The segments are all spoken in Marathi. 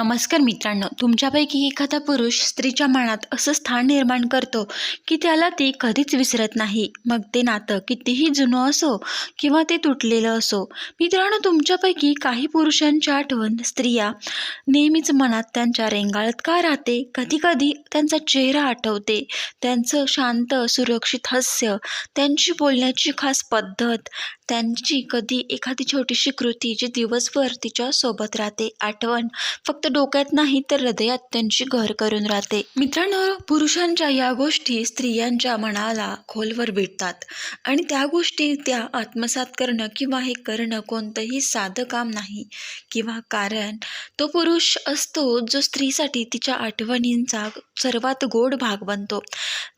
नमस्कार मित्रांनो तुमच्यापैकी एखादा पुरुष स्त्रीच्या मनात असं स्थान निर्माण करतो की त्याला ती कधीच विसरत नाही. मग ते नातं कितीही जुनं असो किंवा ते तुटलेलं असो. मित्रांनो तुमच्यापैकी काही पुरुषांची आठवण स्त्रिया नेहमीच मनात त्यांच्या रेंगाळत का राहते? कधीकधी त्यांचा चेहरा आठवते. त्यांचं शांत सुरक्षित हास्य त्यांची बोलण्याची खास पद्धत त्यांची कधी एखादी छोटीशी कृती जी दिवसभर तिच्या सोबत राहते आठवण फक्त डोक्यात नाही तर हृदयात त्यांची घर करून राहते. मित्रांनो पुरुषांच्या या गोष्टी स्त्रियांच्या मनाला खोलवर भेटतात आणि त्या गोष्टी त्या आत्मसात करणं किंवा हे करणं कोणतंही साधं काम नाही किंवा कारण तो पुरुष असतो जो स्त्रीसाठी तिच्या आठवणींचा सर्वात गोड भाग बनतो.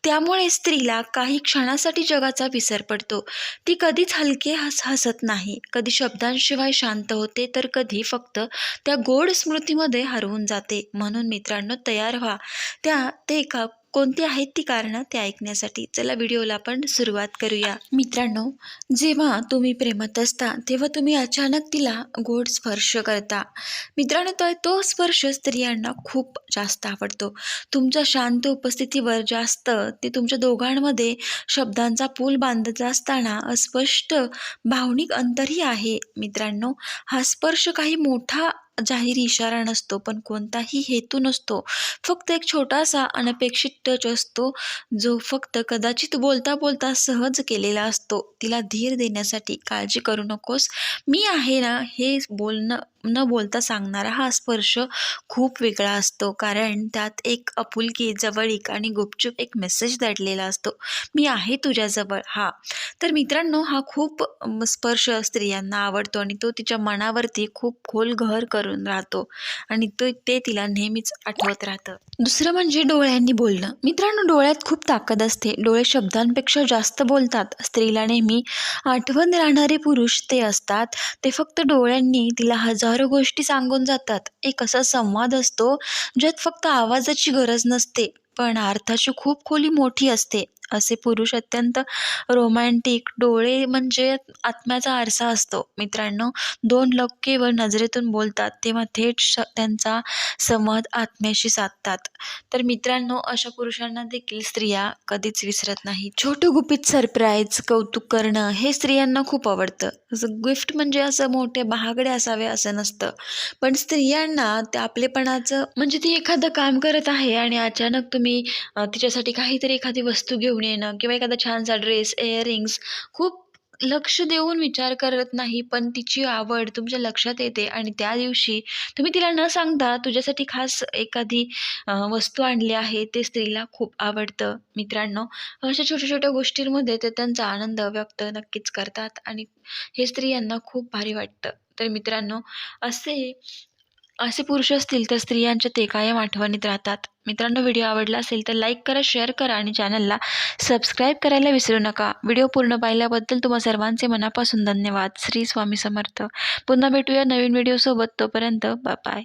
त्यामुळे स्त्रीला काही क्षणासाठी जगाचा विसर पडतो. ती कधीच हलके हस हसत नाही. कधी शब्दांशिवाय शांत होते तर कधी फक्त त्या गोड स्मृतीमध्ये हरवून जाते. म्हणून मित्रांनो तयार व्हा. त्या ते एका कोणती आहेत ती कारणं ते ऐकण्यासाठी चला व्हिडिओला आपण सुरुवात करूया. मित्रांनो जेव्हा तुम्ही प्रेमात असता तेव्हा तुम्ही अचानक तिला गोड स्पर्श करता. मित्रांनो तो तो स्पर्श स्त्रियांना खूप जास्त आवडतो. तुमच्या शांत उपस्थितीवर जास्त ते तुमच्या दोघांमध्ये शब्दांचा पूल बांधत असताना अस्पष्ट भावनिक अंतरही आहे. मित्रांनो हा स्पर्श काही मोठा जाहीर इशारा नसतो पण कोणताही हेतू नसतो. फक्त एक छोटासा अनपेक्षित टच असतो जो फक्त कदाचित बोलता बोलता सहज केलेला असतो. तिला धीर देण्यासाठी काळजी करू नकोस. मी आहे ना हे बोलणं न बोलता सांगणारा हा स्पर्श खूप वेगळा असतो. कारण त्यात एक आपुलकी जवळीक आणि गुपचूप एक मेसेज दडलेला असतो. मी आहे तुझ्याजवळ. हा. तर मित्रांनो हा खूप स्पर्श स्त्रियांना आवडतो आणि तो तिच्या मनावरती खूप खोल घर करून राहतो आणि तो ते तिला नेहमीच आठवत राहतं. दुसरं म्हणजे डोळ्यांनी बोलणं. मित्रांनो डोळ्यात खूप ताकद असते. डोळे शब्दांपेक्षा जास्त बोलतात. स्त्रीला नेहमी आठवण राहणारे पुरुष ते असतात. ते फक्त डोळ्यांनी तिला हजार गोष्टी सांगून जातात. एक असा संवाद असतो ज्यात फक्त आवाजाची गरज नसते पण अर्थाची खूप खोली मोठी असते. असे पुरुष अत्यंत रोमॅन्टिक डोळे म्हणजे आत्म्याचा आरसा असतो. मित्रांनो दोन लोक केवळ नजरेतून बोलतात तेव्हा थेट श त्यांचा संवाद आत्म्याशी साधतात. तर मित्रांनो अशा पुरुषांना देखील स्त्रिया कधीच विसरत नाही. छोटं गुपित सरप्राईज कौतुक करणं हे स्त्रियांना खूप आवडतं. जसं गिफ्ट म्हणजे असं मोठे महागडे असावे असं नसतं. पण स्त्रियांना ते आपलेपणाचं म्हणजे ती एखादं काम करत आहे आणि अचानक तुम्ही तिच्यासाठी काहीतरी एखादी वस्तू घेऊन येणं किंवा एखादा छानसा ड्रेस इयरिंग्स खूप लक्ष देऊन विचार करत नाही पण तिची आवड तुमच्या लक्षात येते आणि त्या दिवशी तुम्ही तिला न सांगता तुझ्यासाठी खास एखादी वस्तू आणली आहे ते स्त्रीला खूप आवडतं. मित्रांनो अशा छोट्या छोट्या गोष्टींमध्ये ते त्यांचा आनंद व्यक्त नक्कीच करतात आणि हे स्त्रियांना खूप भारी वाटतं. तर मित्रांनो असे असे पुरुष असतील तर स्त्रियांच्या ते कायम आठवणीत राहतात. मित्रांनो व्हिडिओ आवडला असेल तर लाईक करा शेअर करा आणि चॅनलला सबस्क्राईब करायला विसरू नका. व्हिडिओ पूर्ण पाहिल्याबद्दल तुम्हा सर्वांचे मनापासून धन्यवाद. श्री स्वामी समर्थ. पुन्हा भेटूया नवीन व्हिडिओसोबत. तोपर्यंत बाय